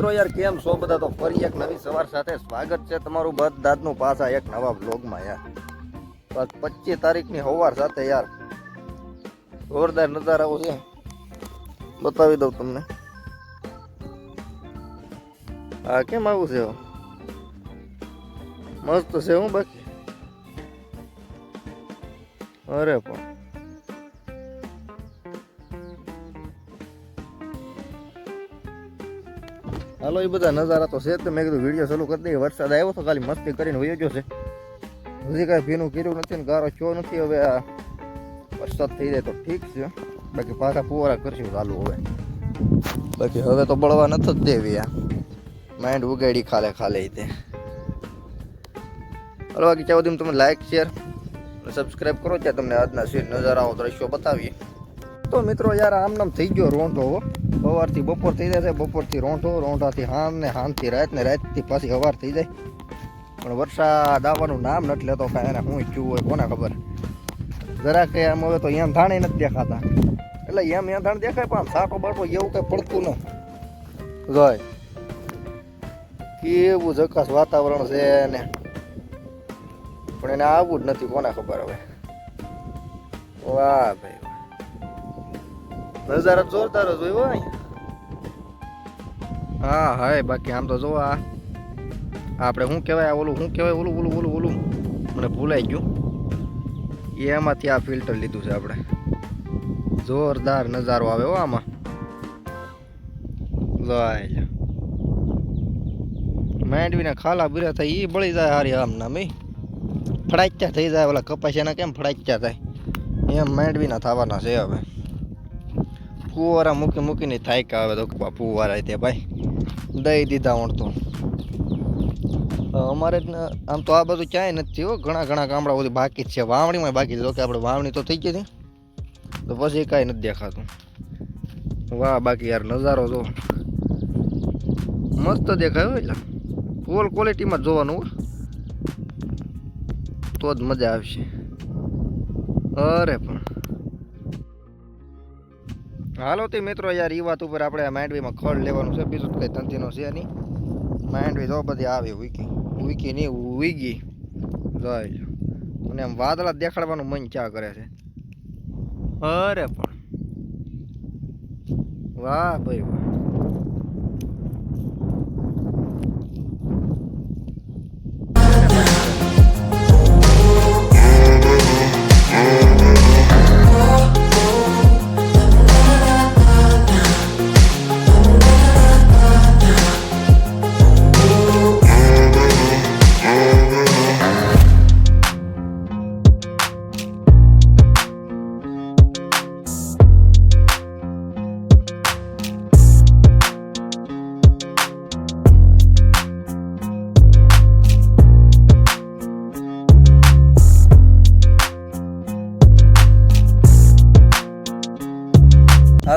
મિત્રો યાર, કેમ છો બધા? તો ફરી એક નવી સવાર સાથે સ્વાગત છે તમારું બધાનું પાછા એક નવા બ્લોગમાં યાર. પચીસ તારીખની સવાર સાથે યાર જોરદાર નજારાઓ છે. બતાવી દઉં તમને. હા, કેમ આવું છે મસ્ત છે હું બાકી. અરે પણ. હાલો, એ બધા નજારા તો છે જ. મેં કીધું વીડિયો ચાલુ કરી દઈએ. વરસાદ આવ્યો તો ખાલી મસ્તી કરીને વયો ગયો છે. હજી કાંઈ ભીનું કર્યું નથી ને ગારો ચો નથી. હવે આ વરસાદ થઈ જાય તો ઠીક છે. બાકી પાછા ફુવારા કરશું ચાલુ હવે. બાકી હવે તો બળવા નથી જ દેવી આ. માઇન્ડ ઉગાડી ખાલે ખાલે તે. હલો, બાકી ત્યાં તમે લાઈક શેર સબસ્ક્રાઇબ કરો. ત્યાં તમને આજના સીન નજારાઓ દ્રશ્યો બતાવીએ. તો મિત્રો યાર આમ નામ થઈ ગયો રોંઢો. સવારથી બપોર થઈ જાય છે, બપોરથી રોંઢો, રોંઢાથી હાન ને હાનથી રાત ને રાતથી પાછી સવાર થઈ જાય. પણ વરસાદ આવવાનું નામ નથી લેતો કાંઈ, એને હું ચૂ હોય કોને ખબર. જરાક એમ હવે તો એમ ધાણે નથી દેખાતા. એટલે એમ એમ ધાણ દેખાય, પણ સાટો બાટો એવું કંઈ પડતું ન જોય. કેવું જકાસ વાતાવરણ છે ને પણ એને આવવું જ નથી, કોને ખબર હવે. વાહ ભાઈ નજારા જોરદાર જ હોય હો અહીંયા. હા, હાય, બાકી આમ તો જો આ. આપણે શું કહેવાય ઓલું, શું કહેવાય ઓલું ઓલું ઓલું ઓલું? મને ભૂલાઈ ગયું. એમાંથી આ ફિલ્ટર લીધું છે આપણે. જોરદાર નજારો આવે હો આમાં. લાય માંડવીના ખાલા બુરા થાય એ બળી જાય હારી આમ ઈ ફડાચ્યા થઈ જાય, ઓલા કપાસિયાના કેમ ફડાચ્યા થાય? એમ માંડવીના થવાના છે હવે. ફુવારા મૂકી મૂકીને થાય આવે તો ફુવારા તે ભાઈ. દઈ દીધા વણતો અમારે આમ તો આ બધું ક્યાંય નથી હો. ઘણા ઘણા ગામડા બધી બાકી છે. વાવણીમાં બાકી છે. કે આપણે વાવણી તો થઈ ગઈ છે. તો પછી કાંઈ નથી દેખાતું. વાહ, બાકી યાર નજારો જો. મસ્ત દેખાય એટલે. ફૂલ ક્વોલિટીમાં જોવાનું તો જ મજા આવશે. અરે પણ. હાલો તે મિત્રો, યાર એ વાત ઉપર આપણે માંડવીમાં ખડ લેવાનું છે, બીજું કંઈ ધંધીનો છે નહીં. માંડવી તો બધી આવી ઉકી ઉકી નહીં, ઉગી. જોઈ. મને એમ વાદળા દેખાડવાનું મન ક્યાં કરે છે? અરે પણ. વાહ ભાઈ વાહ.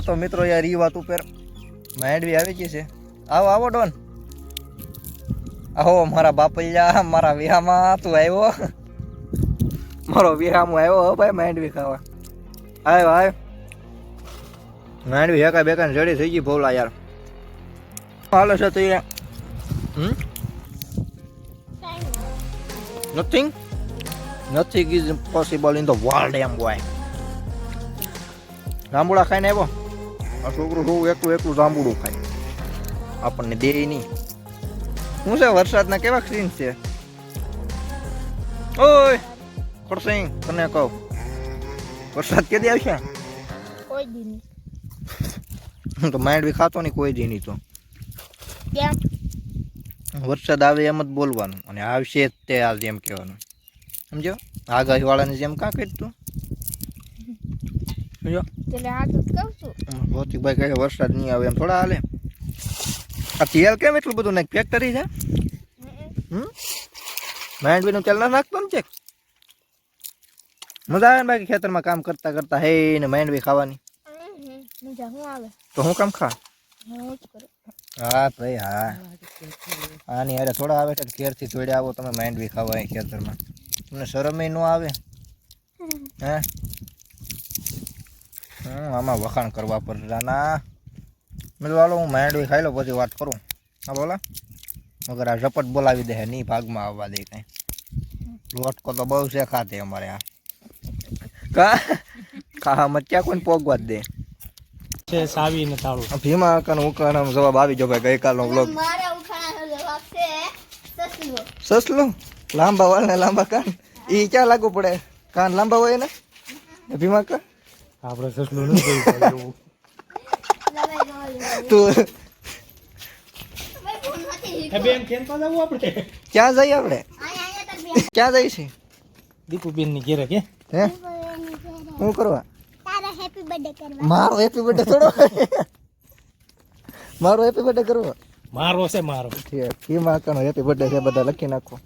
તો મિત્રો યાર એ વાત ઉપર માંડવી આવી ગઈ છે. આવો આવો ડોન. આવો મારા બાપૈયા મારા વિહામાં તું આવ્યો. મારો વિહામો આવ્યો હો ભાઈ માંડવી ખાવા. આવ્યો આવ્યો માંડવી હેકા બેકા જડી થઈ ગઈ ભોલા યાર. હાલો છે તો એ હમ? Nothing nothing is impossible in the world M boy. જાંબુડા ખાઈને આવ્યો? આ છોકરું થોડું એકલું એકલું જાંબુડું ખાય. આપણને દે નહીં. શું છે વરસાદના કેવા સીન છે? ઓય ખડસિંગ તને કહું. વરસાદ કેદી આવશે? કોઈ દી નહીં. હું તો બી ખાતો નહીં કોઈ દી નહીં તો. વરસાદ આવે એમ જ બોલવાનું અને આવશે જ તે આ એમ કહેવાનું. સમજો? આગાહી વાળાની જેમ કાં કરી તું એટલે જ કહું છું. ભૌતિકભાઈ કહે વરસાદ નહીં આવે એમ થોડા હાલે. આ તેલ કેમ એટલું બધું નાખ? ફેક્ટરી છે? હમ. માંડવીનું તેલ ના નાખતો ને ચેક મજા આવે ને બાકી ખેતરમાં કામ કરતા કરતા? હે ને માંડવી ખાવાની. મજા શું તો હું કામ ખા? હું ભાઈ હા આની અરે થોડા આવે છે ઘેરથી જોડે આવો તમે માંડવી ખાવા ખેતરમાં. તમને શરમે ન આવે? હે? હું આમાં વખાણ કરવા પર રાના મેં હાલો હું માંડવી ખાઈ લો પછી વાત કરું. હા બોલા. મગર આ ઝપટ બોલાવી દે નહીં ભાગમાં આવવા દે કઈ. લોટકો તો બહુ છે ખાતે અમારે આ. કા? ખા મચ્યા કોઈને પોગવા જ દે? છે સાવી ને તાળું. ભીમા કન ઉકાન જવાબ આવી ગયો ભાઈ ગઈકાલનો બ્લોગ મારા ઉખાણાનો જવાબ છે સસલો. સસલું? લાંબા વાળ ને લાંબા કાન? ઈ ક્યાં લાગુ પડે? કાન લાંબા હોય ને ભીમા કા? આપણે સસલું નથી એવું. તું એ ક્યાં જઈએ આપણે? ક્યાં જઈએ છીએ? દીપુબેનની ઘેરે કે? હે? શું કરવા? તારા હેપી બર્થડે કરવા. મારો હેપી બર્થડે થોડો? મારો હેપી બર્થડે કરવો? મારો છે મારો. ઠીક ભીમા હેપી બર્થડે છે બધા લખી નાખો.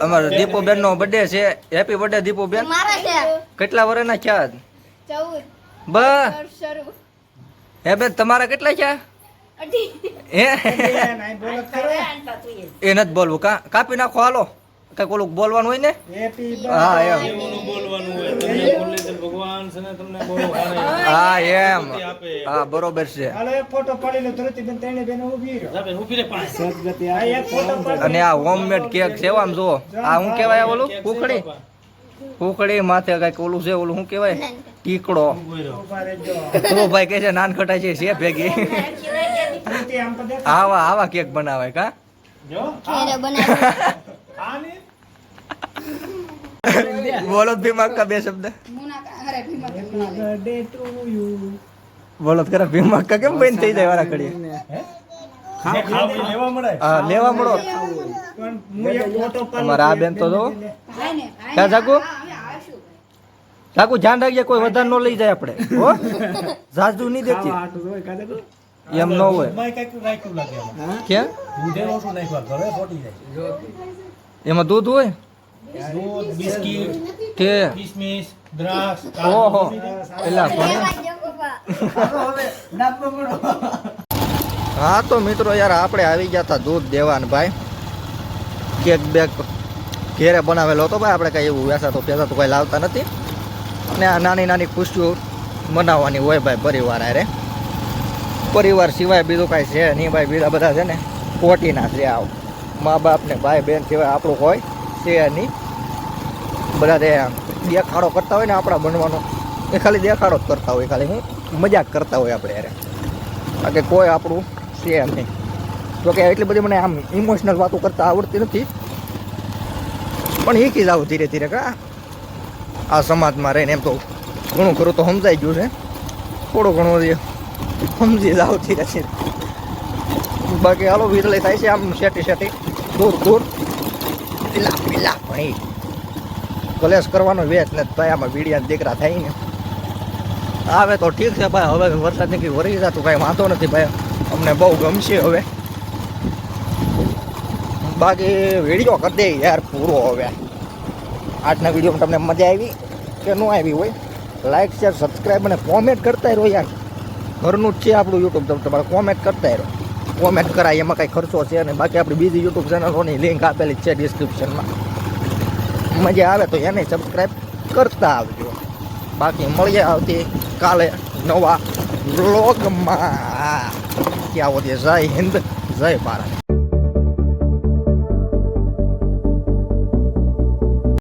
અમારો દીપુબેન નો બર્થડે છે. Happy birthday Dipuben. મારા છે. કેટલા વર્ષના છે ચૌદ. બસ હે બેન તમારા કેટલા છે? એ નથી બોલવું. કા કાપી નાખો હાલો. કઈ ઓલું બોલવાનું હોય ને? હા એમ. હા એમ. હા બરોબર છે. અને આ હોમમેડ કેક છે આમ જો આ શું કેવાય બોલું? ઓલું કુકડી કુકડી માથે કંઈક ઓલું છે ઓલું શું કેવાય ટીકડો. તો ભાઈ કે છે નાનખટા છે છે ભેગી. આવા આવા કેક બનાવાય કા? જો. ઘેરે બનાવી. ને બોલો ભીમા કા બે શબ્દ. બોલો ખરા ભીમા કા કેમ બંધ થઈ જાય વારા ઘડીએ? લેવા હા લેવા મળો. અમારા આ બેન તો જો. ક્યાં જાગુ? જાગુ ધ્યાન રાખજે કોઈ વધારે ન લઈ જાય આપણે. હો. જાજુ નહીં દેતી એમ ન હોય. માય કાંઈક રાખ્યું લાગે. આમાં. ક્યાં? એમાં દૂધ હોય? દૂધ બિસ્કિટ કે? કિસમિસ દ્રાક્ષ ઓહો. એલા પણ હા, તો મિત્રો યાર, આપણે આવી ગયા હતા દૂધ દેવાને ભાઈ. કેક બેક ઘેરે બનાવેલો હતો ભાઈ, આપણે કંઈ એવું વેસા તો પેસા તો કંઈ લાવતા નથી. અને આ નાની નાની ખુશીઓ મનાવવાની હોય ભાઈ પરિવાર હારે. પરિવાર સિવાય બીજું કાંઈ છે નહીં ભાઈ, બીજા બધા છે ને કોટીના છે આવ. મા બાપ ને ભાઈ બહેન સિવાય આપણું હોય છે નહીં. બધા તે દેખાડો કરતા હોય ને આપણા બનવાનો, એ ખાલી દેખાડો જ કરતા હોય, ખાલી હું મજાક કરતા હોય આપણે યારે બાકી કોઈ આપણું છે નહીં તો કે એટલી બધી મને આમ ઇમોશનલ વાતો કરતા આવડતી નથી. પણ શીખી જાવ ધીરે ધીરે કા આ સમાજમાં રહીને એમ તો ઘણું ખરું તો સમજાઈ ગયું છે. થોડું ઘણું સમજી જાવ ધીરે ધીરે. બાકી હાલો વીરળી થાય છે આમ શેટી શેટી દૂર દૂર. પીલા પીલા ભણી કલેશ કરવાનો વેચ ને ભાઈ આમાં વીડિયા દીકરા થાય ને. આવે તો ઠીક છે ભાઈ, હવે વરસાદની નીકળી વરી જતું કાંઈ વાંધો નથી ભાઈ. અમને બહુ ગમશે હવે. બાકી વીડિયો કરી દે યાર પૂરો હવે. આજના વિડીયોમાં તમને મજા આવી કે ન આવી હોય લાઈક શેર સબસ્ક્રાઈબ અને કોમેન્ટ કરતા રહો યાર. ઘરનું જ છે આપણું યુટ્યુબ તમે તમારે કોમેન્ટ કરતા રહો. કોમેન્ટ કરાય, એમાં કાંઈ ખર્ચો છે અને બાકી આપણી બીજી યુટ્યુબ ચેનલોની લિંક આપેલી છે ડિસ્ક્રિપ્શનમાં મજા આવે તો એને સબસ્ક્રાઈબ કરતા આવજો. બાકી મળીએ આવતી કાલે નવા વ્લોગમાં ત્યાં સુધી જય હિન્દ જય ભારત.